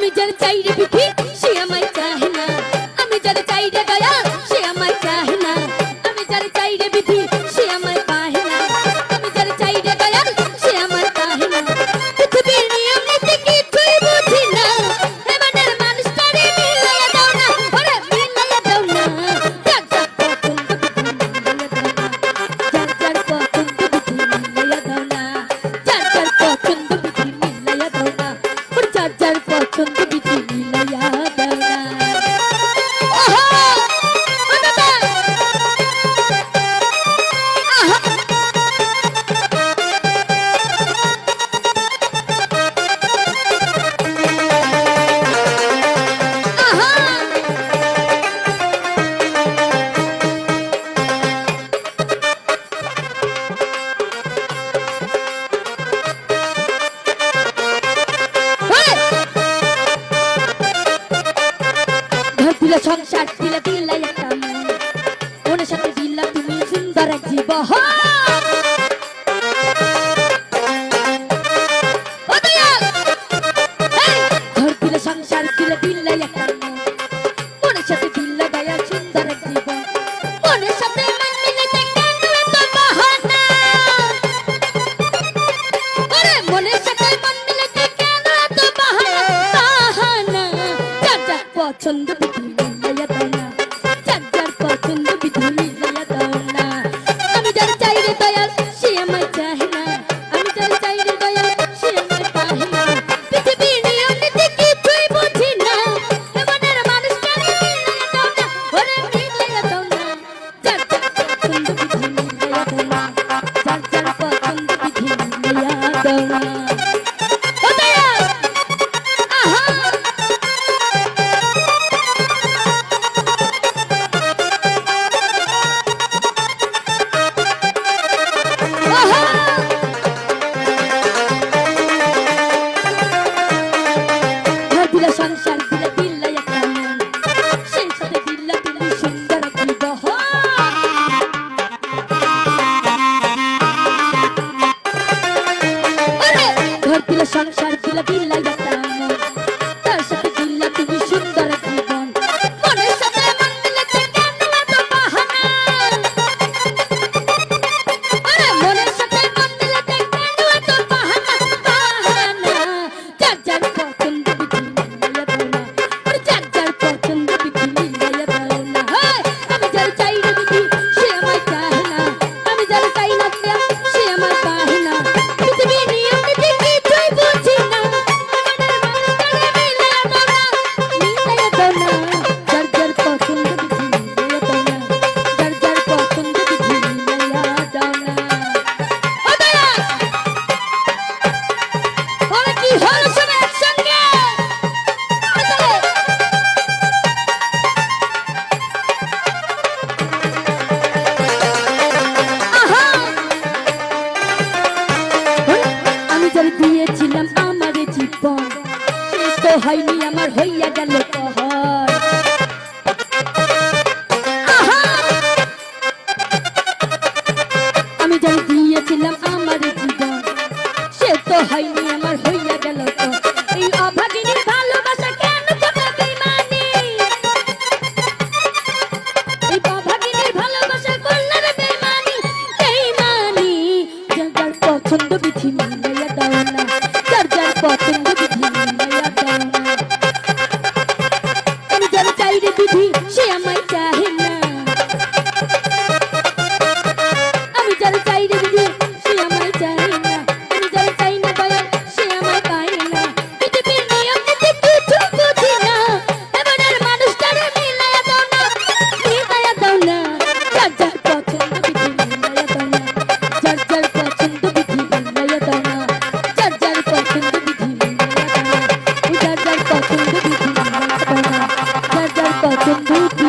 আমি যার চাই রে সে আমায় চাহে সংসার দিলে দিলে একটা ওনার সাথে দিলাম তুমি সুন্দর এক জীবন। সংসার দিলে দিলে একটা ওনার সাথে দিলে দেয়া সুন্দর এক জীবন। ওনার সাথে পছন্দ হইয়া গেল কহ তাকে দুটি